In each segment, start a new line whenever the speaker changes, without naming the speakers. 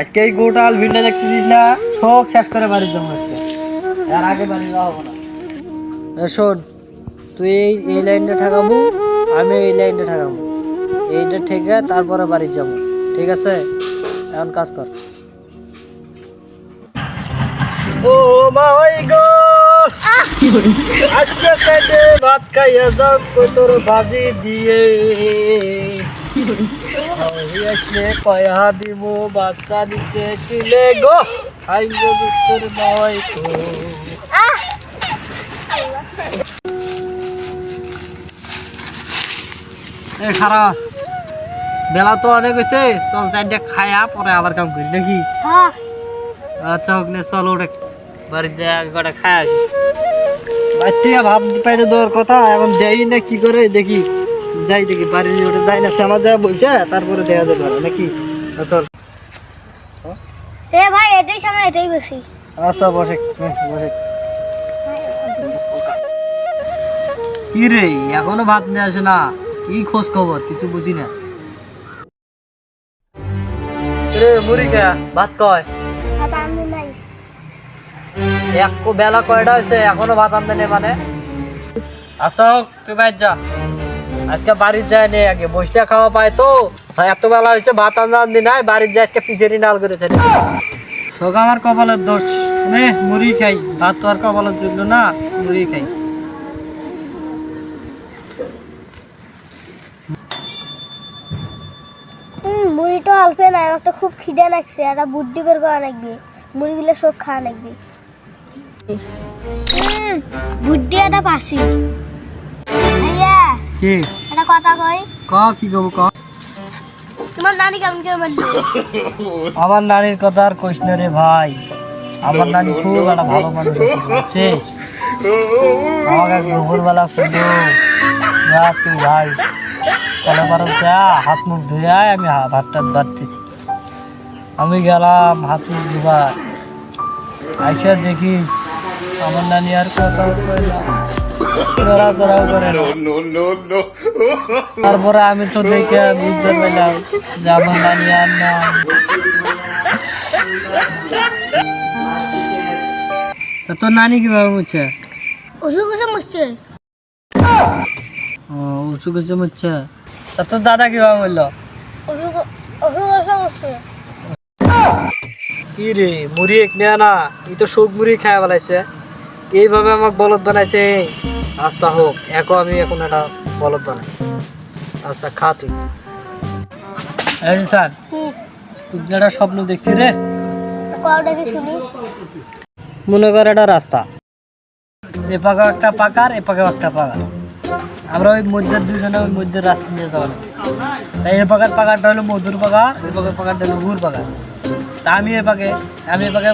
আজকে এই গোটাল ভিড়টা দেখতেছিস না সব শেষ করে বাড়ির জন্য আজকে। আর আগে বাড়ি যাওয়া হব না। শোন তুই এই এই লাইনটা ঠেকাবো আমি এই লাইনটা ঠেকাবো। এইটা ঠেকে তারপরে বাড়ি যাব ঠিক আছে? এখন কাজ কর। ও মা ওই গো! আজকে পেটে ভাত খাইয়া যাও তোর ভাজি দিয়ে। হইয়াছে কয়া দিব বাচ্চা দিচ্ছে চিলে গো খাই গো দুঃখের মাওয়াই তো এ খারাপ বেলা তো অনেক হয়েছে চল চারটা খায়া পরে আবার কাম করি নাকি
হ্যাঁ
আচ্ছা হোক নে চল ওটা বাড়িতে আগে কটা খায় আসি বাড়ি থেকে ভাত পাইতে দেওয়ার কথা এখন যাই না কি করে দেখি যাই দেখি বাড়ির ওটা যাই না শ্যামা যা বলছে তারপরে দেখা যাবে নাকি? চল।
এ ভাই এটাই সামনে এটাই বেশি।
আচ্ছা বসে বসে। কি রে এখনও ভাত নিয়ে আসে না? কি খোঁজ খবর কিছু বুঝি না। রে ভাত কয়? এক বেলা কয়টা হয়েছে? এখনও ভাত আনতে নেই মানে? আচ্ছা হোক তুই বাইর যা। আজকে বাড়ির যায় নে আগে। বসটা খাওয়া পায় তো। এত বেলা হয়েছে ভাত আনতে নাই বাড়ির যায় আজকে পিছেরই নাল করেছে। শোক আমার কপালের দোষ। নে মুড়ি খাই। ভাত তো আর কপালের জন্য না মুড়ি খাই।
মুড়িটা অল্পে নাই আমার তো খুব খিদে লাগছে। একটা বুদ্ধি করে খাওয়া লাগবে। মুড়িগুলো সব খাওয়া লাগবে। বুদ্ধি একটা ভাইয়া
কি?
একটা কথা কই?
ক কি কব ক?
তোমার নানি কেমন করে বলল?
আমার নানির কথা আর কইস না রে ভাই। আমার নানি খুব একটা ভালো মানুষ বুঝছিস? আমাকে দুপুরবেলা ফুটো যা তুই ভাই কলে পারো যা হাত মুখ ধুয়ে আয়, আমি ভাত টাত বাড়তেছি। আমি গেলাম হাত মুখ ধুবার। আইসা দেখি আমার নানি আর কথা না চড়াচড়াও করে না তারপরে আমি তো দেখে বুঝতে পারলাম যে আমার নানি আর না। তা তোর নানি কীভাবে ও উঁচু তা তোর দাদা কীভাবে
ওষুধ
কি রে মুড়ি এক নেয়া না এই তো শোক মুড়ি খায় বেলাইছে এইভাবে আমাকে বলদ বানাইছে আচ্ছা হোক। এখন আমি এখন একটা বলদ বানাই। আচ্ছা খা তুই। এই স্যার তুই একটা স্বপ্ন দেখছি রে।
কটা কি শুনি।
মনে কর একটা রাস্তা। এ পাকা একটা পাকার এ পাকা একটা পাকার। আমরা ওই মধ্যের দুজনে ওই মধ্যের রাস্তা নিয়ে যাওয়া লাগছে তাই এ পাকার পাকারটা হলো মধুর পাকার এ পাকার পাকারটা হলো গুড় পাকার। তা আমি এ পাকে আমি এ পাকে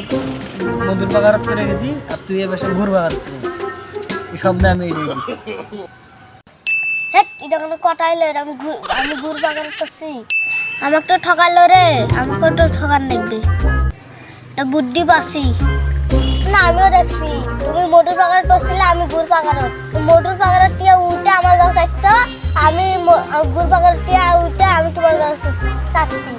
মধুর পাকার করে গেছি আর তুই এ পাশে গুড় পাকার করে গেছিস। গেছি।
হেট, এটা কোনো রে আমি আমি ঘুর বাগান করছি। আমাকে তো ঠকালো রে আমাকে তো ঠকান লাগবে। এটা বুদ্ধি পাসি না, আমিও দেখছি। তুমি মোটর পাকার করছিলে, আমি গুড় পাকার মোটর পাকার টিয়া উল্টে আমার গাছ আমি গুড় পাকার টিয়া উল্টে আমি তোমার গাছ চাচ্ছি